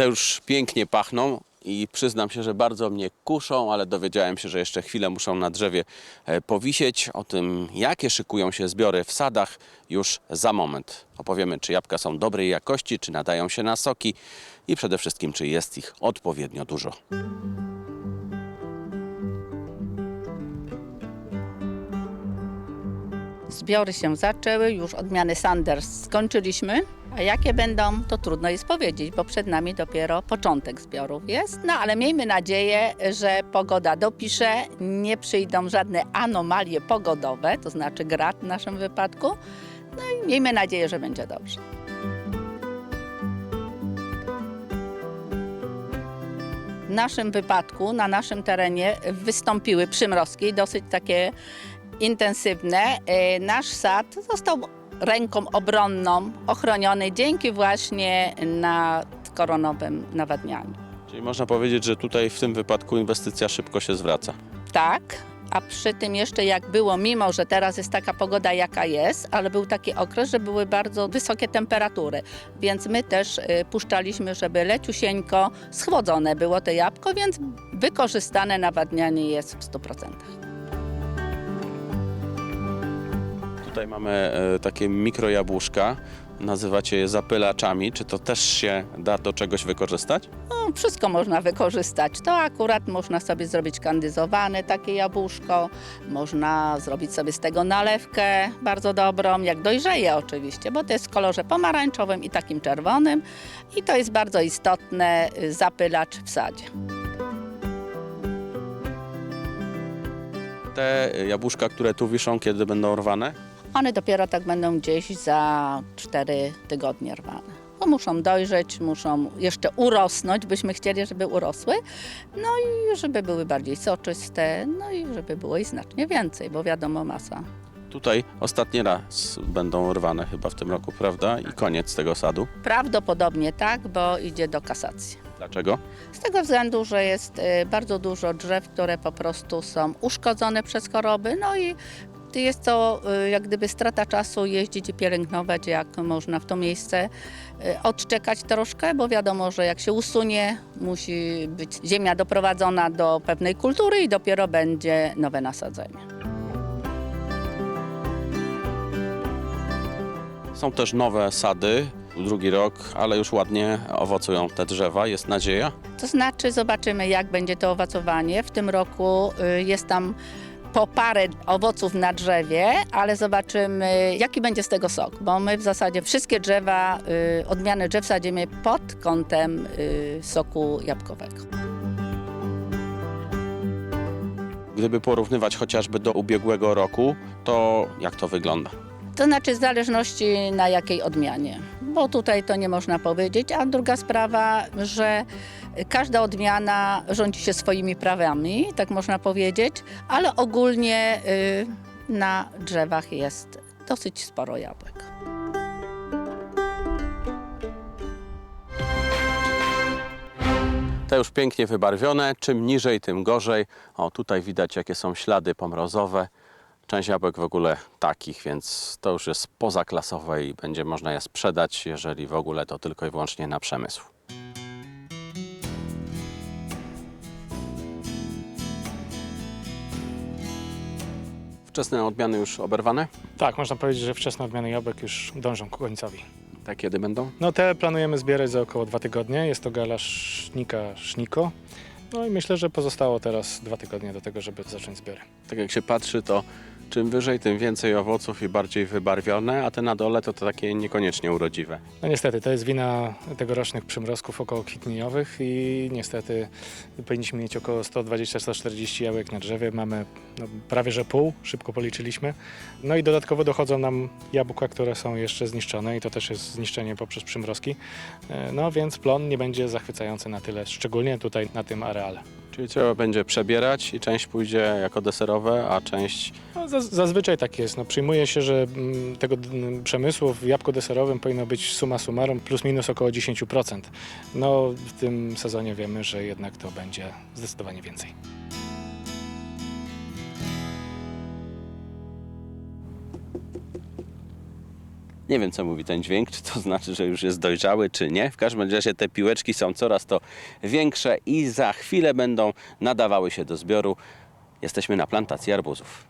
Te już pięknie pachną i przyznam się, że bardzo mnie kuszą, ale dowiedziałem się, że jeszcze chwilę muszą na drzewie e, powisieć. O tym, jakie szykują się zbiory w sadach, już za moment. Opowiemy, czy jabłka są dobrej jakości, czy nadają się na soki i przede wszystkim, czy jest ich odpowiednio dużo. Zbiory się zaczęły, już odmiany Sanders skończyliśmy. A jakie będą, to trudno jest powiedzieć, bo przed nami dopiero początek zbiorów jest. No ale miejmy nadzieję, że pogoda dopisze, nie przyjdą żadne anomalie pogodowe, to znaczy grad w naszym wypadku. No i miejmy nadzieję, że będzie dobrze. W naszym wypadku, na naszym terenie wystąpiły przymrozki, dosyć takie intensywne. E, Nasz sad został ręką obronną ochroniony dzięki właśnie nadkoronowym nawadnianiu. Czyli można powiedzieć, że tutaj w tym wypadku inwestycja szybko się zwraca. Tak, a przy tym jeszcze jak było, mimo że teraz jest taka pogoda jaka jest, ale był taki okres, że były bardzo wysokie temperatury, więc my też y, puszczaliśmy, żeby leciusieńko schłodzone było to jabłko, więc wykorzystane nawadnianie jest w 100%. Tutaj mamy e, takie mikrojabłuszka, nazywacie je zapylaczami. Czy to też się da do czegoś wykorzystać? No, wszystko można wykorzystać. To akurat można sobie zrobić kandyzowane takie jabłuszko, można zrobić sobie z tego nalewkę bardzo dobrą, jak dojrzeje oczywiście, bo to jest w kolorze pomarańczowym i takim czerwonym i to jest bardzo istotne y, zapylacz w sadzie. Te jabłuszka, które tu wiszą, kiedy będą rwane? One dopiero tak będą gdzieś za 4 tygodnie rwane. Bo muszą dojrzeć, muszą jeszcze urosnąć, byśmy chcieli, żeby urosły, no i żeby były bardziej soczyste, no i żeby było ich znacznie więcej, bo wiadomo masa Tutaj ostatni raz będą rwane chyba w tym roku, prawda? I koniec tego sadu. Prawdopodobnie tak, bo idzie do kasacji. Dlaczego? Z tego względu, że jest y, bardzo dużo drzew, które po prostu są uszkodzone przez choroby, no i jest to y, jak gdyby strata czasu jeździć i pielęgnować, jak można w to miejsce y, odczekać troszkę, bo wiadomo, że jak się usunie, musi być ziemia doprowadzona do pewnej kultury i dopiero będzie nowe nasadzenie. Są też nowe sady, drugi rok, ale już ładnie owocują te drzewa. Jest nadzieja? To znaczy, zobaczymy, jak będzie to owocowanie. W tym roku y, jest tam po parę owoców na drzewie, ale zobaczymy, jaki będzie z tego sok, bo my w zasadzie wszystkie drzewa, y, odmiany drzew sadzimy pod kątem y, soku jabłkowego. Gdyby porównywać chociażby do ubiegłego roku, to jak to wygląda? To znaczy w zależności na jakiej odmianie, bo tutaj to nie można powiedzieć. A druga sprawa, że każda odmiana rządzi się swoimi prawami, tak można powiedzieć, ale ogólnie y, na drzewach jest dosyć sporo jabłek. Te już pięknie wybarwione, czym niżej, tym gorzej. O, tutaj widać jakie są ślady pomrozowe. Część jabłek w ogóle takich, więc to już jest pozaklasowe i będzie można je sprzedać, jeżeli w ogóle to tylko i wyłącznie na przemysł. Wczesne odmiany już oberwane? Tak, można powiedzieć, że wczesne odmiany jabłek już dążą ku końcowi. Te kiedy będą? No te planujemy zbierać za około dwa tygodnie. Jest to gala Sznika Szniko. No i myślę, że pozostało teraz dwa tygodnie do tego, żeby zacząć zbiory. Tak jak się patrzy, to czym wyżej, tym więcej owoców i bardziej wybarwione, a te na dole to, to takie niekoniecznie urodziwe. No niestety, to jest wina tegorocznych przymrozków około kwitnieniowych i niestety powinniśmy mieć około 120-140 jabłek na drzewie. Mamy no, prawie że pół, szybko policzyliśmy. No i dodatkowo dochodzą nam jabłka, które są jeszcze zniszczone i to też jest zniszczenie poprzez przymrozki. E, No więc plon nie będzie zachwycający na tyle, szczególnie tutaj na tym areale. Czyli trzeba będzie przebierać i część pójdzie jako deserowe, a część No, zaz- zazwyczaj tak jest. No, przyjmuje się, że mm, tego d- m, przemysłu w jabłku deserowym powinno być suma summarum plus minus około 10%. No w tym sezonie wiemy, że jednak to będzie zdecydowanie więcej. Nie wiem, co mówi ten dźwięk, czy to znaczy, że już jest dojrzały, czy nie. W każdym razie te piłeczki są coraz to większe i za chwilę będą nadawały się do zbioru. Jesteśmy na plantacji arbuzów.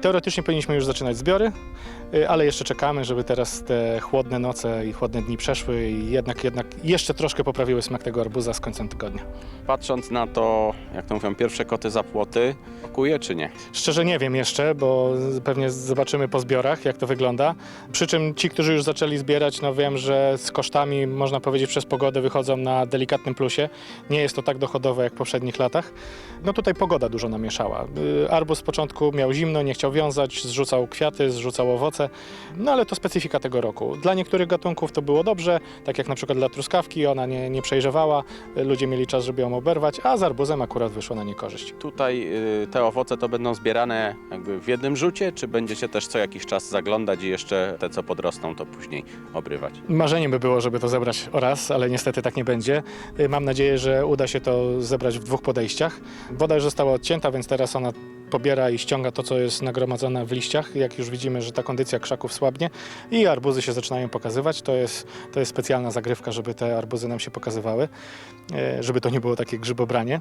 Teoretycznie powinniśmy już zaczynać zbiory, y, ale jeszcze czekamy, żeby teraz te chłodne noce i chłodne dni przeszły i jednak, jednak jeszcze troszkę poprawiły smak tego arbuza z końcem tygodnia. Patrząc na to, jak to mówią, pierwsze koty za płoty, okuje czy nie? Szczerze nie wiem jeszcze, bo pewnie zobaczymy po zbiorach, jak to wygląda. Przy czym ci, którzy już zaczęli zbierać, no wiem, że z kosztami, można powiedzieć, przez pogodę wychodzą na delikatnym plusie. Nie jest to tak dochodowe jak w poprzednich latach. No tutaj pogoda dużo namieszała. Y, Arbuz z początku miał zimno, nie chciał wiązać, zrzucał kwiaty, zrzucał owoce, no ale to specyfika tego roku. Dla niektórych gatunków to było dobrze, tak jak na przykład dla truskawki, ona nie, nie przejrzewała, ludzie mieli czas, żeby ją oberwać, a z arbuzem akurat wyszło na niekorzyść. Tutaj y, te owoce to będą zbierane jakby w jednym rzucie, czy będziecie też co jakiś czas zaglądać i jeszcze te, co podrosną, to później obrywać? Marzeniem by było, żeby to zebrać raz, ale niestety tak nie będzie. Y, Mam nadzieję, że uda się to zebrać w dwóch podejściach. Woda już została odcięta, więc teraz ona pobiera i ściąga to, co jest nagromadzone w liściach. Jak już widzimy, że ta kondycja krzaków słabnie i arbuzy się zaczynają pokazywać, to jest, to jest specjalna zagrywka, żeby te arbuzy nam się pokazywały, y, żeby to nie było takie grzybobranie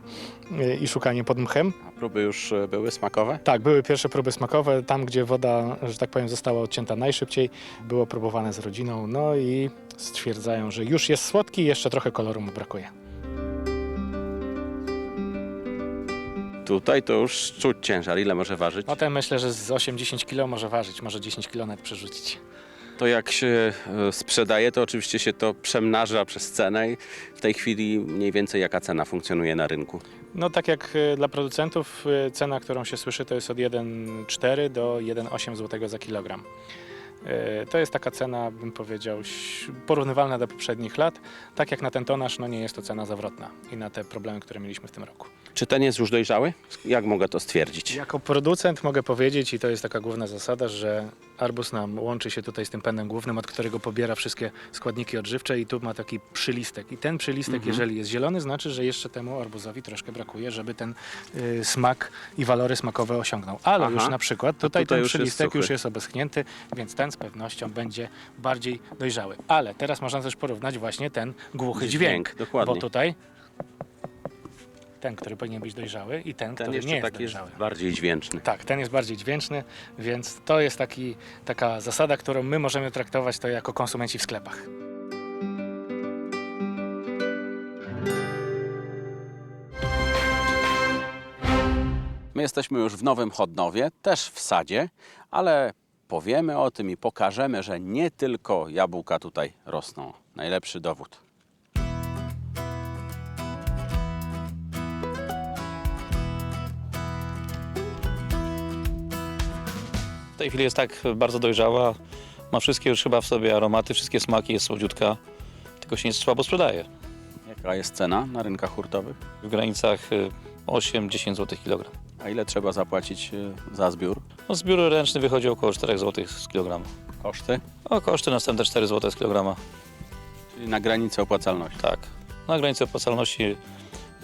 y, i szukanie pod mchem. A próby już y, były smakowe? Tak, były pierwsze próby smakowe. Tam, gdzie woda, że tak powiem, została odcięta najszybciej, było próbowane z rodziną. No i stwierdzają, że już jest słodki, jeszcze trochę koloru mu brakuje. Tutaj to już czuć ciężar. Ile może ważyć? Potem myślę, że z 8-10 kg może ważyć, może 10 kg nawet przerzucić. To jak się y, sprzedaje, to oczywiście się to przemnaża przez cenę i w tej chwili mniej więcej jaka cena funkcjonuje na rynku? No tak jak y, dla producentów y, cena, którą się słyszy, to jest od 1,4 do 1,8 zł za kilogram. To jest taka cena, bym powiedział, ś- porównywalna do poprzednich lat. Tak jak na ten tonaż, no nie jest to cena zawrotna i na te problemy, które mieliśmy w tym roku. Czy ten jest już dojrzały? Jak mogę to stwierdzić? Jako producent mogę powiedzieć, i to jest taka główna zasada, że arbus nam łączy się tutaj z tym pędem głównym, od którego pobiera wszystkie składniki odżywcze i tu ma taki przylistek. I ten przylistek, Mhm. jeżeli jest zielony, znaczy, że jeszcze temu arbuzowi troszkę brakuje, żeby ten y, smak i walory smakowe osiągnął. Ale Aha. już na przykład tutaj, tutaj ten już jest przylistek już suchy. jest obeschnięty, więc ten z pewnością będzie bardziej dojrzały. Ale teraz można też porównać właśnie ten głuchy Dźwięk, dźwięk, dokładnie. bo tutaj ten, który powinien być dojrzały i ten, Ten który jeszcze nie jest taki jest dojrzały. bardziej dźwięczny. Tak, ten jest bardziej dźwięczny, więc to jest taki, taka zasada, którą my możemy traktować to jako konsumenci w sklepach. My jesteśmy już w Nowym Chodnowie, też w sadzie, ale powiemy o tym i pokażemy, że nie tylko jabłka tutaj rosną. Najlepszy dowód. W tej chwili jest tak bardzo dojrzała, ma wszystkie już chyba w sobie aromaty, wszystkie smaki, jest słodziutka, tylko się nie słabo sprzedaje. Jaka jest cena na rynkach hurtowych? W granicach y, 8-10 zł kilogram. A ile trzeba zapłacić y, za zbiór? No, zbiór ręczny wychodzi około 4 zł z kilograma. Koszty? O, koszty następne 4 zł z kilograma. Czyli na granicy opłacalności. Tak. Na granicy opłacalności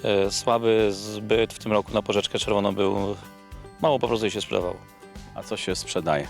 e, słaby zbyt w tym roku na porzeczkę czerwoną był, mało po prostu jej się sprzedawało. A co się sprzedaje?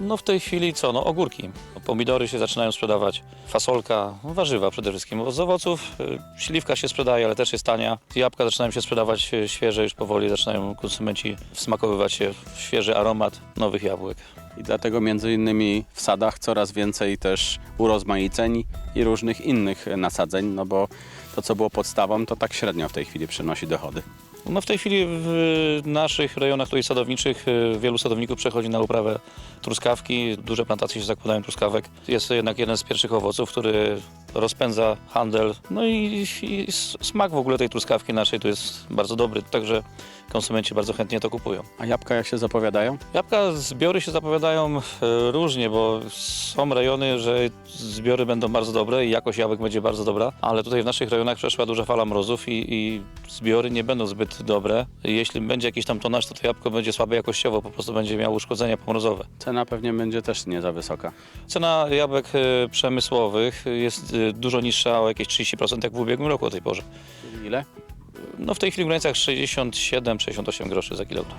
No w tej chwili co? No ogórki. Pomidory się zaczynają sprzedawać, fasolka, no, warzywa przede wszystkim. Z owoców y, śliwka się sprzedaje, ale też jest tania. Jabłka zaczynają się sprzedawać y, świeże, już powoli zaczynają konsumenci wsmakowywać się w świeży aromat nowych jabłek. I dlatego między innymi w sadach coraz więcej też urozmaiceń i różnych innych nasadzeń, no bo to co było podstawą, to tak średnio w tej chwili przynosi dochody. No w tej chwili w naszych rejonach tutaj sadowniczych y, wielu sadowników przechodzi na uprawę truskawki. Duże plantacje się zakładają truskawek. Jest to jednak jeden z pierwszych owoców, który rozpędza handel. No i, i smak w ogóle tej truskawki naszej to jest bardzo dobry, także konsumenci bardzo chętnie to kupują. A jabłka jak się zapowiadają? Jabłka, zbiory się zapowiadają e, różnie, bo są rejony, że zbiory będą bardzo dobre i jakość jabłek będzie bardzo dobra, ale tutaj w naszych rejonach przeszła duża fala mrozów i, i zbiory nie będą zbyt dobre. Jeśli będzie jakiś tam tonaż, to to jabłko będzie słabe jakościowo, po prostu będzie miało uszkodzenia pomrozowe. Cena pewnie będzie też nie za wysoka. Cena jabłek e, przemysłowych jest e, dużo niższa o jakieś 30% jak w ubiegłym roku o tej porze. Ile? No w tej chwili w granicach 67-68 groszy za kilogram.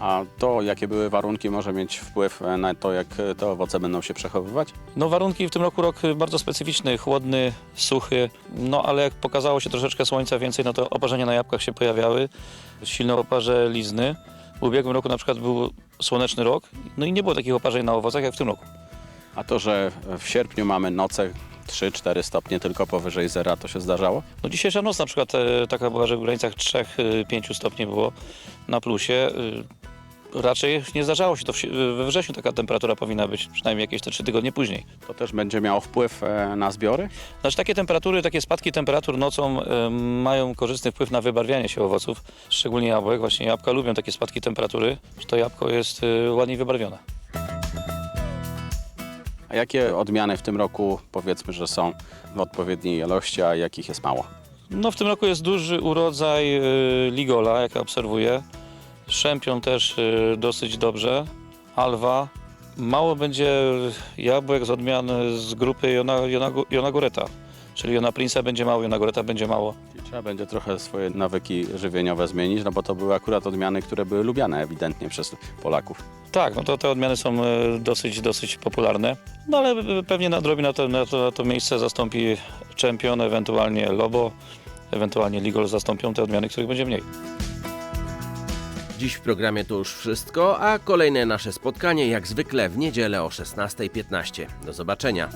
A to, jakie były warunki, może mieć wpływ e, na to, jak e, te owoce będą się przechowywać? No warunki w tym roku rok bardzo specyficzny, chłodny, suchy, no ale jak pokazało się troszeczkę słońca więcej, no to oparzenia na jabłkach się pojawiały, silne oparze lizny. W ubiegłym roku na przykład był słoneczny rok, no i nie było takich oparzeń na owocach jak w tym roku. A to, że w sierpniu mamy noce 3-4 stopnie tylko powyżej zera, to się zdarzało? No dzisiejsza noc na przykład e, taka była, że w granicach 3-5 stopni było na plusie. Raczej nie zdarzało się to we wrześniu taka temperatura powinna być, przynajmniej jakieś te 3 tygodnie później. To też będzie miało wpływ e, na zbiory? Znaczy takie temperatury, takie spadki temperatur nocą e, mają korzystny wpływ na wybarwianie się owoców, szczególnie jabłek. Właśnie jabłka lubią takie spadki temperatury, że to jabłko jest e, ładniej wybarwione. A jakie odmiany w tym roku powiedzmy, że są w odpowiedniej ilości, a jakich jest mało? No w tym roku jest duży urodzaj Ligola, jak ja obserwuję. Szempion też e, dosyć dobrze. Alwa. Mało będzie jabłek z odmian z grupy Jona, Jona, Jona Goreta. Czyli Jona Prince'a będzie mało, Jona Goreta będzie mało. Czyli trzeba będzie trochę swoje nawyki żywieniowe zmienić, no bo to były akurat odmiany, które były lubiane ewidentnie przez Polaków. Tak, no to te odmiany są e, dosyć, dosyć popularne. No ale e, pewnie nadrobi na to, na to, na to miejsce zastąpi Champion, ewentualnie Lobo, ewentualnie Ligol zastąpią te odmiany, których będzie mniej. Dziś w programie to już wszystko, a kolejne nasze spotkanie jak zwykle w niedzielę o 16.15. Do zobaczenia.